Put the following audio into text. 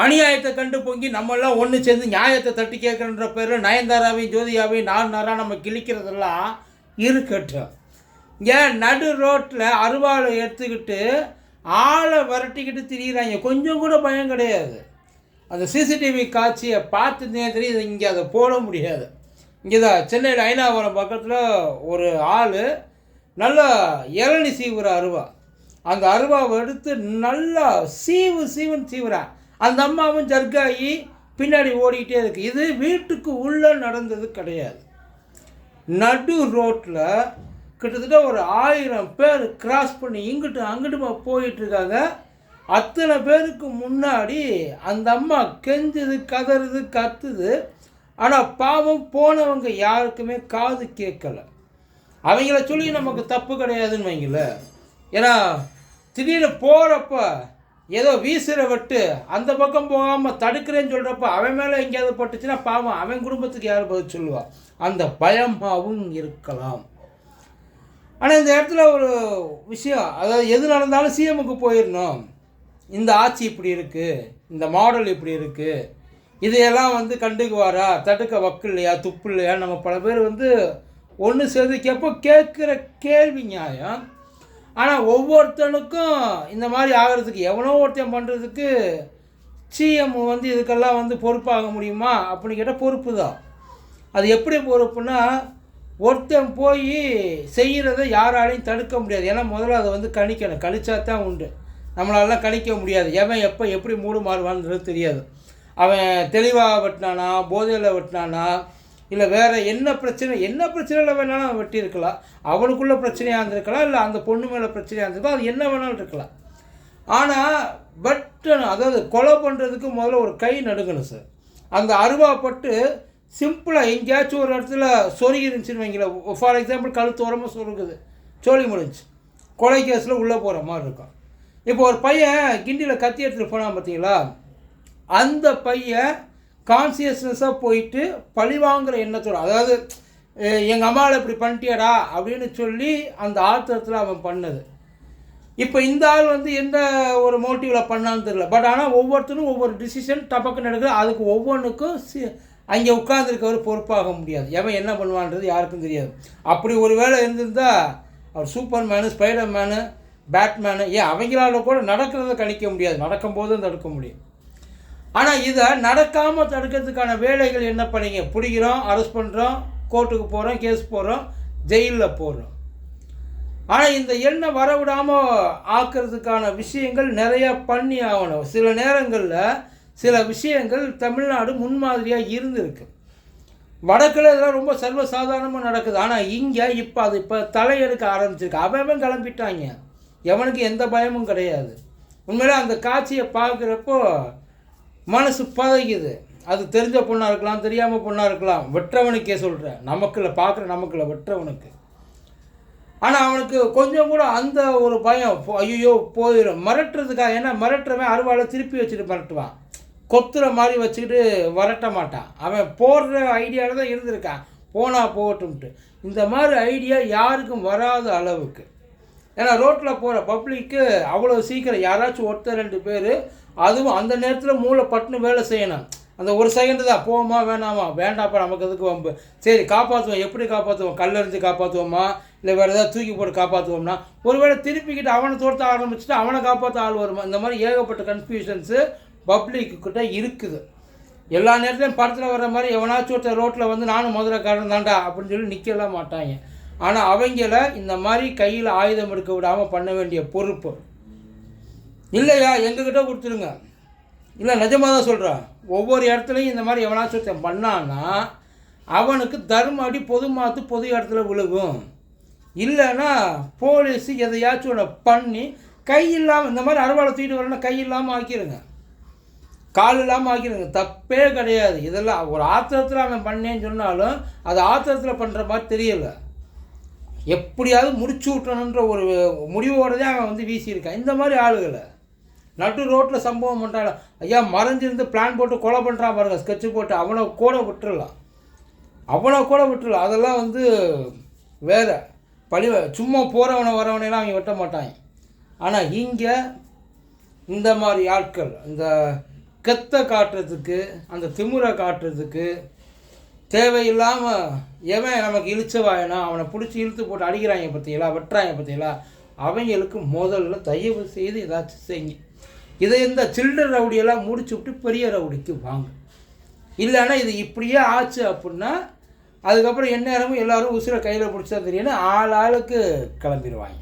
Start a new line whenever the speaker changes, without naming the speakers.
அநியாயத்தை கண்டு பொங்கி நம்மெல்லாம் ஒன்று சேர்ந்து நியாயத்தை தட்டி கேட்குறன்ற பேரில் நயன்தாராவையும் ஜோதியாவையும் நாலு நாளாக நம்ம கிழிக்கிறதெல்லாம் இருக்கட்டும். ஏன் நடு ரோட்டில் அருவாளை எடுத்துக்கிட்டு ஆளை விரட்டிக்கிட்டு திரியிறாங்க. கொஞ்சம் கூட பயம் கிடையாது. அந்த சிசிடிவி காட்சியை பார்த்துட்டே தெரியுது இங்கே அதை போட முடியாது. இங்கே தான் சென்னையில் ஐநாவரம் பக்கத்தில் ஒரு ஆள் நல்லா இளநி சீவுற அருவா. அந்த அருவாவை எடுத்து நல்லா சீவு சீவுன்னு சீவுறான். அந்த அம்மாவும் ஜர்காயி பின்னாடி ஓடிக்கிட்டே இருக்கு. இது வீட்டுக்கு உள்ளே நடந்தது கிடையாது. நடு ரோட்டில் கிட்டத்தட்ட ஒரு ஆயிரம் பேர் கிராஸ் பண்ணி இங்கிட்டு அங்கிட்டுமா போயிட்டுருக்காங்க. அத்தனை பேருக்கு முன்னாடி அந்த அம்மா கெஞ்சுது கதறுது கத்துது. ஆனால் பாவம் போனவங்க யாருக்குமே காது கேட்கல. அவங்கள சொல்லி நமக்கு தப்பு கிடையாதுன்னு வைங்கள ஏன்னா திடீர்னு போகிறப்ப ஏதோ வீசுகிற வெட்டு. அந்த பக்கம் போகாமல் தடுக்கிறேன்னு சொல்கிறப்ப அவன் மேலே எங்கேயாவது பட்டுச்சுன்னா பாவம் அவன் குடும்பத்துக்கு யார் பதில் சொல்லுவா? அந்த பயமாகவும் இருக்கலாம். ஆனால் இந்த இடத்துல ஒரு விஷயம் அதாவது எது நடந்தாலும் சிஎம்முக்கு போயிடணும். இந்த ஆட்சி இப்படி இருக்குது இந்த மாடல் இப்படி இருக்குது இதையெல்லாம் வந்து கண்டுக்குவாரா? தடுக்க வக்கு இல்லையா? துப்பு இல்லையா நம்ம பல பேர் வந்து ஒன்று சேர்ந்து கேட்போ கேட்குற கேள்வி நியாயம். ஆனால் ஒவ்வொருத்தனுக்கும் இந்த மாதிரி ஆகிறதுக்கு எவனோ ஒருத்தன் பண்ணுறதுக்கு சிஎம் வந்து இதுக்கெல்லாம் வந்து பொறுப்பாக முடியுமா அப்படின்னு கேட்டால் பொறுப்பு தான் அது எப்படி பொறுப்புனா ஒருத்தன் போய் செய்கிறத யாராலையும் தடுக்க முடியாது. ஏன்னா முதல்ல அதை வந்து கணிக்கணும். கழிச்சா தான் உண்டு. நம்மளாலாம் கணிக்க முடியாது. எவன் எப்போ எப்படி மூடு மாறுவான்றது தெரியாது. அவன் தெளிவாக வெட்டினானா போதையில் வெட்டினானா இல்லை வேறு என்ன பிரச்சனை என்ன பிரச்சனையில் வேணாலும் அவன் வெட்டியிருக்கலாம். அவனுக்குள்ள பிரச்சனையாக இருந்திருக்கலாம் இல்லை அந்த பொண்ணு மேலே பிரச்சனையாக இருந்திருக்கலாம் அது என்ன வேணாலும் இருக்கலாம். ஆனால் வெட்டணும் அதாவது கொலை பண்ணுறதுக்கு முதல்ல ஒரு கை நடுங்கணும் சார். அந்த அருவாப்பட்டு சிம்பிளாக எங்கேயாச்சும் ஒரு இடத்துல சொருகி இருந்துச்சுன்னு வைங்களேன். ஃபார் எக்ஸாம்பிள் கழுத்தோரமாக சொருகுது சோழி முடிஞ்சு கொலை கேஸில் உள்ளே போகிற மாதிரி இருக்கும். இப்போ ஒரு பையன் கிண்டியில் கத்தி எடுத்துகிட்டு போனான் பார்த்தீங்களா அந்த பையன் கான்சியஸ்னஸாக போயிட்டு பழிவாங்கிற எண்ணத்தோட அதாவது எங்கள் அம்மாவில் இப்படி பண்ணிட்டியடா அப்படின்னு சொல்லி அந்த ஆத்திரத்தில் அவன் பண்ணது. இப்போ இந்த ஆள் வந்து எந்த ஒரு மோட்டிவில் பண்ணான்னு தெரியல. பட் ஆனால் ஒவ்வொருத்தரும் ஒவ்வொரு டிசிஷன் டபக்குன்னு நடக்குது அதுக்கு ஒவ்வொன்றுக்கும் சி அங்கே உட்காந்துருக்கவர் பொறுப்பாக முடியாது. எவன் என்ன பண்ணுவான்றது யாருக்கும் தெரியாது. அப்படி ஒரு வேளை இருந்திருந்தால் அவர் Superman Spiderman Batman ஏன் அவங்களால கூட நடக்கிறத கணிக்க முடியாது. நடக்கும்போது தடுக்க முடியும். ஆனால் இதை நடக்காமல் தடுக்கிறதுக்கான வேலைகள் என்ன பண்ணீங்க? பிடிக்கிறோம் அரெஸ்ட் பண்ணுறோம் கோர்ட்டுக்கு போகிறோம் கேஸ் போகிறோம் ஜெயிலில் போடுறோம் ஆனால் இந்த எண்ணெய் வரவிடாமல் ஆக்கிறதுக்கான விஷயங்கள் நிறையா பண்ணி ஆகணும். சில நேரங்களில் சில விஷயங்கள் தமிழ்நாடு முன்மாதிரியாக இருந்திருக்கு. வடக்கில் இதெல்லாம் ரொம்ப சர்வசாதாரணமாக நடக்குது. ஆனால் இங்கே இப்போ அது இப்போ தலையெடுக்க ஆரம்பிச்சிருக்கு. அவன் கிளம்பிட்டாங்க. எவனுக்கு எந்த பயமும் கிடையாது. உண்மையிலே அந்த காட்சியை பார்க்குறப்போ மனசு பதைக்குது அது தெரிஞ்ச பொண்ணாக இருக்கலாம் தெரியாமல் பொண்ணாக இருக்கலாம். வெற்றவனுக்கே சொல்கிறேன் நமக்குள்ள பார்க்குற நமக்குள்ள வெற்றவனுக்கு. ஆனால் அவனுக்கு கொஞ்சம் கூட அந்த ஒரு பயம் ஐயோ போயிடும் மிரட்டுறதுக்காக ஏன்னா மிரட்டுறவன் அருவாளை திருப்பி வச்சுட்டு மிரட்டுவான். கொத்துற மாதிரி வச்சுக்கிட்டு வரட்ட மாட்டான். அவன் போடுற ஐடியாவில் தான் இருந்திருக்கான். போனால் போகட்டும்ட்டு. இந்த மாதிரி ஐடியா யாருக்கும் வராத அளவுக்கு. ஏன்னா ரோட்டில் போகிற பப்ளிக்கு அவ்வளோ சீக்கிரம் யாராச்சும் ஒருத்தர் ரெண்டு பேர் அதுவும் அந்த நேரத்தில் மூளை பட்டுன்னு வேலை செய்யணும். அந்த ஒரு செகண்டு தான். போமா வேணாமா வேண்டாப்பா நமக்கு எதுக்கு வம்பு? சரி காப்பாற்றுவோம் எப்படி காப்பாற்றுவோம் கல்லறிஞ்சு காப்பாற்றுவோமா இல்லை வேறு ஏதாவது தூக்கி போட்டு காப்பாற்றுவோம்னா ஒருவேளை திருப்பிக்கிட்டு அவனை தோர்த்த ஆரம்பிச்சுட்டு அவனை காப்பாற்ற ஆள் வருமா? இந்த மாதிரி ஏகப்பட்ட கன்ஃபியூஷன்ஸு பப்ளிக்கிட்ட இருக்குது. எல்லா நேரத்துலையும் படத்தில் வர்ற மாதிரி எவனாச்சும் ஒருத்தர் ரோட்டில் வந்து நானும் மதுரைக்காரன் தாண்டா அப்படின்னு சொல்லி நிற்கலாம் மாட்டாங்க. ஆனால் அவங்கள இந்த மாதிரி கையில் ஆயுதம் எடுக்க விடாமல் பண்ண வேண்டிய பொறுப்பு. இல்லையா? எங்ககிட்ட கொடுத்துருங்க. இல்லை நிஜமாக தான் சொல்கிறேன் ஒவ்வொரு இடத்துலையும் இந்த மாதிரி எவனாச்சும் ஒருத்தன் பண்ணான்னா அவனுக்கு தர்ம அடி பொது மாற்று பொது இடத்துல விழுகும். இல்லைன்னா போலீஸ் எதையாச்சும் ஒன்று பண்ணி கை இல்லாமல் இந்த மாதிரி அறுவாலை தூக்கிட்டு வரணும் கை இல்லாமல் ஆக்கிடுங்க கால் இல்லாமல் ஆக்கிடுங்க தப்பே கிடையாது. இதெல்லாம் ஒரு ஆத்திரத்தில் அவன் பண்ணேன்னு சொன்னாலும் அது ஆத்திரத்தில் பண்ணுற மாதிரி தெரியல. எப்படியாவது முடிச்சு விட்டணுன்ற ஒரு முடிவோடதே அவன் வந்து வீசியிருக்கான். இந்த மாதிரி ஆளுகளை. நட்டு ரோட்டில் சம்பவம் பண்ணுறாங்க ஐயா மறைஞ்சிருந்து பிளான் போட்டு கொலை பண்ணுறான் பாருங்க ஸ்கெட்சு போட்டு. அவனை கூட விட்டுடலாம் அவனை கூட விட்டுடலாம் அதெல்லாம் வந்து வேறு. பழி சும்மா போகிறவனை வரவனையெல்லாம் அவங்க வெட்ட மாட்டாங்க. ஆனால் இங்கே இந்த மாதிரி ஆட்கள் இந்த கெத்தை காட்டுறதுக்கு அந்த திமுறை காட்டுறதுக்கு தேவையில்லாமல் எவன் நமக்கு இழிச்சவாயனா அவனை பிடிச்சி இழுத்து போட்டு அடிக்கிறாங்க பார்த்தீங்களா வெட்டுறாங்க பார்த்தீங்களா அவங்களுக்கு முதல்ல தயவு செய்து ஏதாச்சும் செய்யுங்க இதை இந்த சில்ட்ரன் ரவுடியெல்லாம் முடிச்சு விட்டு பெரிய ரவுடிக்கு வாங்க. இல்லைன்னா இது இப்படியே ஆச்சு அப்படின்னா அதுக்கப்புறம் எந்நேரமும் எல்லோரும் உசுரை கையில் பிடிச்சா தெரியும்னு ஆள் ஆளுக்கு கிளம்பிடுவாங்க.